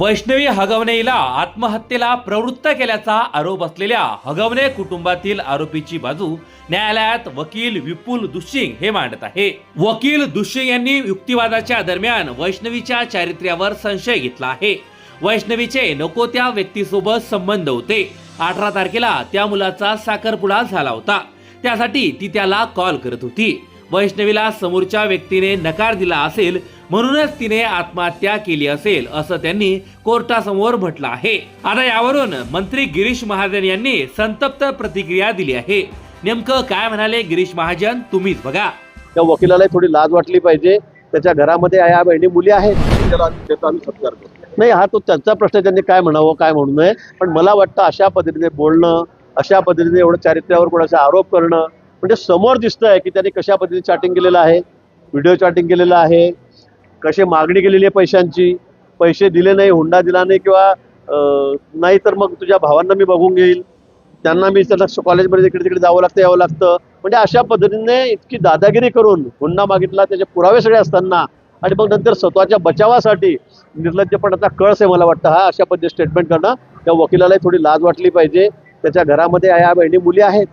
वैष्णवी हगवणेला आत्महत्येला प्रवृत्त केल्याचा आरोप असलेल्या हगवणे कुटुंबातील आरोपीची बाजू न्यायालयात वकील विपुल दुशिंग हे मांडत आहे. वकील दुशिंग यांनी युक्तिवादाच्या दरम्यान वैष्णवीच्या चारित्र्यावर संशय घेतला आहे. वैष्णवीचे नको त्या व्यक्तीसोबत संबंध होते. अठरा तारखेला त्या मुलाचा साखरपुडा झाला होता. त्यासाठी ती त्याला कॉल करत होती. वैष्णवीला समोरच्या व्यक्तीने नकार दिला असेल म्हणूनच तिने आत्महत्या केली असेल असं त्यांनी कोर्टासमोर म्हटलं आहे. आता यावरून मंत्री गिरीश महाजन यांनी संतप्त प्रतिक्रिया दिली आहे. नेमकं काय म्हणाले गिरीश महाजन तुम्हीच बघा. त्या वकिलाला थोडी लाज वाटली पाहिजे. त्याच्या घरामध्ये या बहिणी मुली आहेत. सत्कार करतो. नाही हा तो त्यांचा प्रश्न त्यांनी काय म्हणावं काय म्हणू नये. पण मला वाटतं अशा पद्धतीने बोलणं अशा पद्धतीने एवढं चारित्र्यावर कोणाचा आरोप करणं म्हणजे समोर दिसतंय की त्यांनी कशा पद्धतीने चॅटिंग केलेलं आहे व्हिडिओ चॅटिंग केलेलं आहे कशी मागणी केलेली आहे पैशांची पैसे दिले नाही हुंडा दिला नाही किंवा नाही तर मग तुझ्या भावांना मी बघून घेईल त्यांना मी त्यांना कॉलेजमध्ये इकडे तिकडे जावं लागतं यावं लागतं. म्हणजे अशा पद्धतीने इतकी दादागिरी करून हुंडा मागितला त्याचे पुरावे सगळे असताना आणि मग नंतर स्वतःच्या बचावासाठी निर्लज्जपणाचा कळस आहे मला वाटतं हा अशा पद्धतीने स्टेटमेंट करणं त्या वकिलालाही थोडी लाज वाटली पाहिजे. त्याच्या घरामध्ये या बहिणी मुली आहेत.